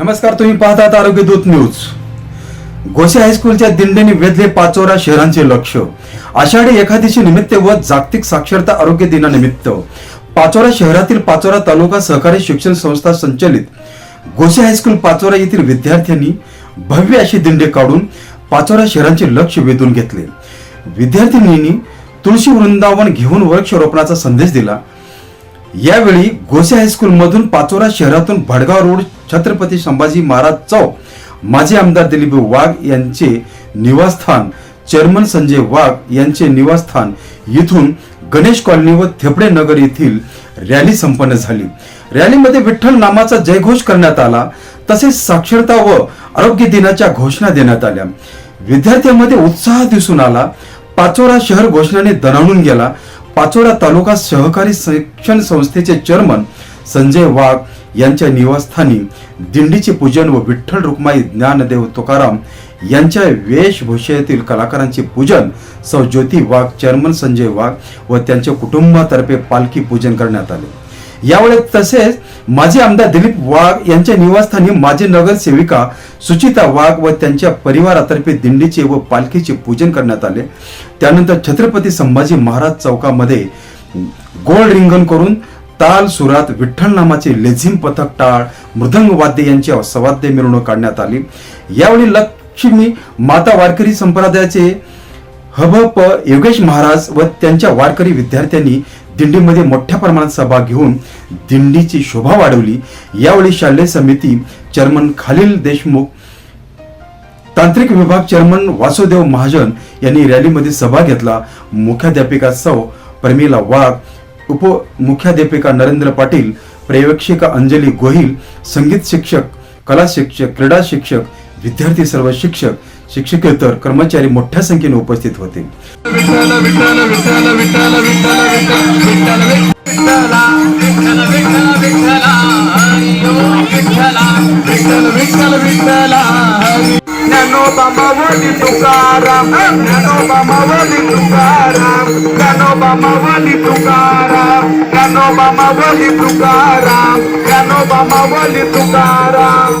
नमस्कार तुम्ही पाहतात आरोग्य दूत न्यूज. गोसे हायस्कूलच्या दिंडीने वेधले पाचोरा शहरांचे लक्ष. आषाढी एकादशी निमित्त व जागतिक साक्षरता आरोग्य दिनानिमित्त पाचोरा शहरातील पाचोरा तालुका सहकारी शिक्षण संस्था संचलित गोसे हायस्कूल पाचोरा येथील विद्यार्थ्यांनी भव्य अशी दिंडी काढून पाचोरा शहरांचे लक्ष वेधून घेतले. विद्यार्थिनींनी तुळशी वृंदावन घेऊन वृक्षारोपणाचा संदेश दिला. यावेळी गोसे हायस्कूल मधून पाचोरा शहरातून भडगाव रोड छत्रपती संभाजी महाराज चौक माजी आमदार दिलीप वाघ यांचे निवासस्थान चेअरमन संजय वाघ यांचे निवासस्थान येथून गणेश कॉलनी व थेपडे नगर येथील रॅली संपन्न झाली. रॅलीमध्ये विठ्ठल नामाचा जयघोष करण्यात आला तसेच साक्षरता व आरोग्य दिनाच्या घोषणा देण्यात आल्या. विद्यार्थ्यांमध्ये उत्साह दिसून आला. पाचोरा शहर घोषणाने दणाणून गेला. पाचोरा तालुका सहकारी शिक्षण संस्थेचे चेअरमन संजय वाघ यांच्या निवासस्थानी दिंडीचे पूजन व विठ्ठल रुक्माई ज्ञानदेव तुकाराम यांच्या वेशभूषेतील कलाकारांचे पूजन सौ ज्योती वाघ चेअरमन संजय वाघ व त्यांच्या कुटुंबातर्फे पालखी पूजन करण्यात आले. यावेळी तसेच माजी आमदार दिलीप वाघ यांच्या निवासस्थानी माजी नगरसेविका सुचिता वाघ व त्यांच्या परिवारातर्फे दिंडीचे व पालखीचे पूजन करण्यात आले. त्यानंतर छत्रपती संभाजी महाराज चौकामध्ये गोल रिंगण करून ताल सुरात विठ्ठल नामाचे लेझिम पथक टाळ मृदंग वाद्य यांची सवाद्य मिरवणूक काढण्यात आली. यावेळी लक्ष्मी माता वारकरी संप्रदायाचे हबप योगेश महाराज व त्यांच्या वारकरी विद्यार्थ्यांनी दिंडीमध्ये मोठ्या प्रमाणात सभा घेऊन दिंडीची शोभा वाढवली. यावेळी शालेय समिती चेअरमन खालील देशमुख तांत्रिक विभाग चेअरमन वासुदेव महाजन यांनी रॅलीमध्ये सभा घेतला. मुख्याध्यापिका सौ प्रमिला वाघ उपमुख्याध्यापिका नरेंद्र पाटील पर्यवेक्षिका अंजली गोहिल संगीत शिक्षक कला शिक्षक क्रीडा शिक्षक विद्यार्थी सर्व शिक्षक शिक्षकेतर कर्मचारी मोठ्या संख्येने उपस्थित होते तुकाराम